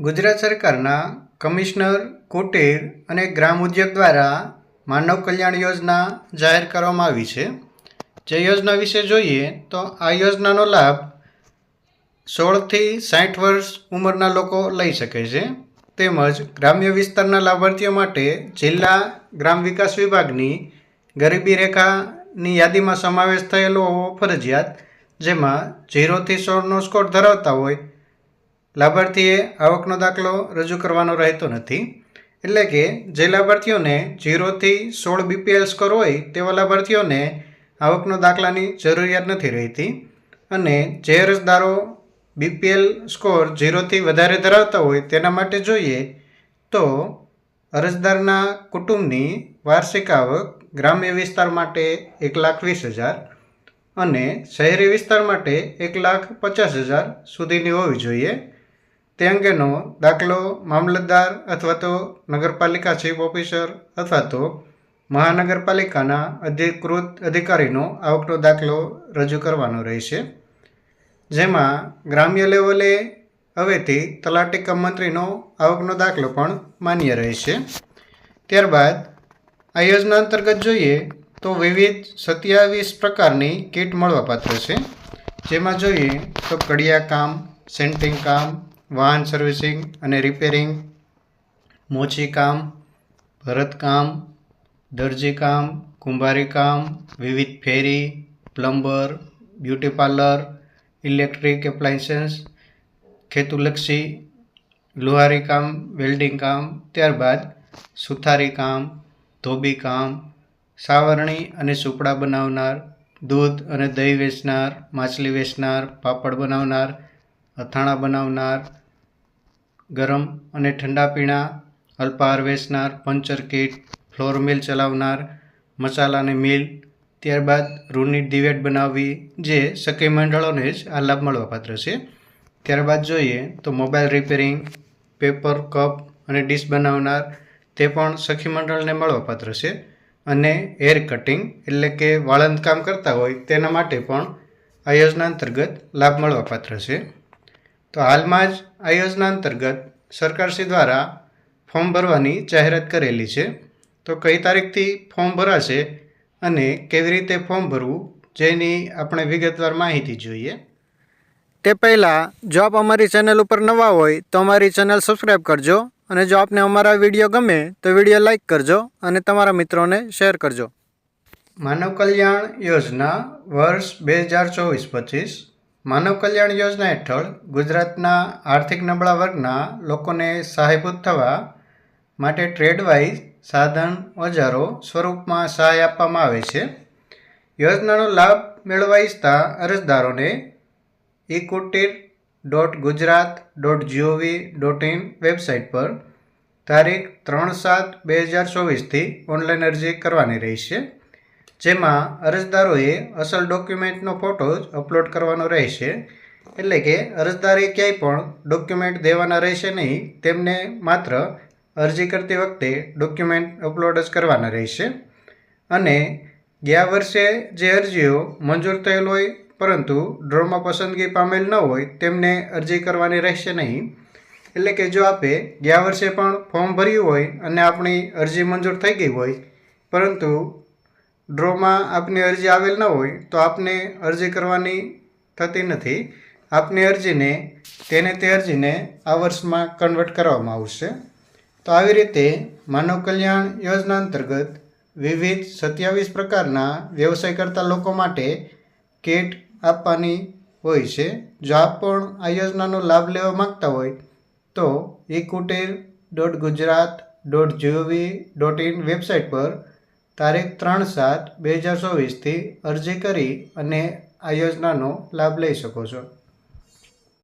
ગુજરાત સરકારના કમિશનર, કુટીર અને ગ્રામ ઉદ્યોગ દ્વારા માનવ કલ્યાણ યોજના જાહેર કરવામાં આવી છે. જે યોજના વિશે જોઈએ તો આ યોજનાનો લાભ સોળથી સાઠ વર્ષ ઉંમરના લોકો લઈ શકે છે. તેમજ ગ્રામ્ય વિસ્તારના લાભાર્થીઓ માટે જિલ્લા ગ્રામ વિકાસ વિભાગની ગરીબી રેખાની યાદીમાં સમાવેશ થયેલો હોવો ફરજિયાત, જેમાં ઝીરોથી સોળનો સ્કોર ધરાવતા હોય લાભાર્થીએ આવકનો દાખલો રજૂ કરવાનો રહેતો નથી, એટલે કે જે લાભાર્થીઓને જીરોથી સોળ બીપીએલ સ્કોર હોય તેવા લાભાર્થીઓને આવકનો દાખલાની જરૂરિયાત નથી રહેતી અને જે અરજદારો બીપીએલ સ્કોર જીરોથી વધારે ધરાવતા હોય તેના માટે જોઈએ તો અરજદારના કુટુંબની વાર્ષિક આવક ગ્રામ્ય વિસ્તાર માટે એક લાખ વીસ હજાર અને શહેરી વિસ્તાર માટે એક લાખ પચાસ હજાર સુધીની હોવી જોઈએ. તે અંગેનો દાખલો મામલતદાર અથવા તો નગરપાલિકા ચીફ ઓફિસર અથવા તો મહાનગરપાલિકાના અધિકૃત અધિકારીનો આવકનો દાખલો રજૂ કરવાનો રહેશે. જેમાં ગ્રામ્ય લેવલે હવેથી તલાટી કમ મંત્રીનો આવકનો દાખલો પણ માન્ય રહેશે. ત્યારબાદ આ યોજના અંતર્ગત જોઈએ તો વિવિધ સત્યાવીસ પ્રકારની કીટ મળવાપાત્ર છે. જેમાં જોઈએ તો કડિયા કામ, સેન્ટિંગ કામ વાહન સર્વિસિંગ અને રિપેરિંગ મોચીકામ ભરતકામ દરજી કામ, કુંભારી કામ, વિવિધ ફેરી, plumber, beauty parlour, electric appliances, ખેતુલક્ષી, લુહારી કામ, વેલ્ડિંગ કામ, ત્યારબાદ સુથારી કામ, ધોબી કામ, સાવરણી અને સુપડા બનાવનાર, દૂધ અને દહીં વેચનાર, માછલી વેચનાર, પાપડ બનાવનાર, અથાણા બનાવનાર ગરમ અને ઠંડા પીણા અલ્પાહાર વેચનાર પંચર કીટ, ફ્લોર મિલ ચલાવનાર, મસાલાની મિલ, ત્યારબાદ રૂની દિવેટ બનાવવી જે સખી મંડળોને જ આ લાભ મળવાપાત્ર છે. ત્યારબાદ જોઈએ તો મોબાઈલ રિપેરિંગ, પેપર, કપ અને ડીશ બનાવનાર તે પણ સખી મંડળને મળવાપાત્ર છે. અને હેર કટિંગ એટલે કે વાળંદ કામ કરતા હોય તેના માટે પણ આ યોજના અંતર્ગત લાભ મળવાપાત્ર છે. તો હાલમાં જ આ યોજના અંતર્ગત સરકારશ્રી દ્વારા ફોર્મ ભરવાની જાહેરાત કરેલી છે. તો કઈ તારીખથી ફોર્મ ભરાશે અને કેવી રીતે ફોર્મ ભરવું જેની આપણે વિગતવાર માહિતી જોઈએ. તે પહેલાં જો આપ અમારી ચેનલ ઉપર નવા હોય તો અમારી ચેનલ સબસ્ક્રાઈબ કરજો અને જો આપને અમારા વીડિયો ગમે તો વીડિયો લાઇક કરજો અને તમારા મિત્રોને શેર કરજો. માનવ કલ્યાણ યોજના વર્ષ બે હજાર ચોવીસ પચીસ માનવ કલ્યાણ યોજના હેઠળ ગુજરાતના આર્થિક નબળા વર્ગના લોકોને સહાયભૂત થવા માટે ટ્રેડવાઇઝ સાધન ઓજારો સ્વરૂપમાં સહાય આપવામાં આવે છે. યોજનાનો લાભ મેળવવા ઈચ્છતા અરજદારોને ઇકુટીર Kutir dot Gujarat dot GOV dot in website પર તારીખ ત્રણ સાત બે હજાર ચોવીસથી ઓનલાઈન અરજી કરવાની રહેશે. જેમાં અરજદારોએ અસલ ડોક્યુમેન્ટનો ફોટો જ અપલોડ કરવાનો રહેશે. એટલે કે અરજદારે ક્યાંય પણ ડોક્યુમેન્ટ દેવાના રહેશે નહીં, તેમને માત્ર અરજી કરતી વખતે ડોક્યુમેન્ટ અપલોડ જ કરવાના રહેશે. અને ગયા વર્ષે જે અરજીઓ મંજૂર થયેલ હોય, પરંતુ ડ્રોમાં પસંદગી પામેલ ન હોય, તેમને અરજી કરવાની રહેશે નહીં. એટલે કે જો આપે ગયા વર્ષે પણ ફોર્મ ભર્યું હોય અને આપણી અરજી મંજૂર થઈ ગઈ હોય, પરંતુ ડ્રોમાં આપની અરજી આવેલ ન હોય તો આપને અરજી કરવાની થતી નથી. આપની અરજીને, તેને તે અરજીને આ વર્ષમાં કન્વર્ટ કરવામાં આવશે. તો આવી રીતે માનવ કલ્યાણ યોજના અંતર્ગત વિવિધ સત્યાવીસ પ્રકારના વ્યવસાય કરતા લોકો માટે કેટ આપવાની હોય છે. જો આપ પણ આ યોજનાનો લાભ લેવા માગતા હોય તો e Kutir dot Gujarat dot GOV dot in website પર તારીખ ત્રણ સાત બે હજાર ચોવીસથી અરજી કરી અને આ યોજનાનો લાભ લઈ શકો છો.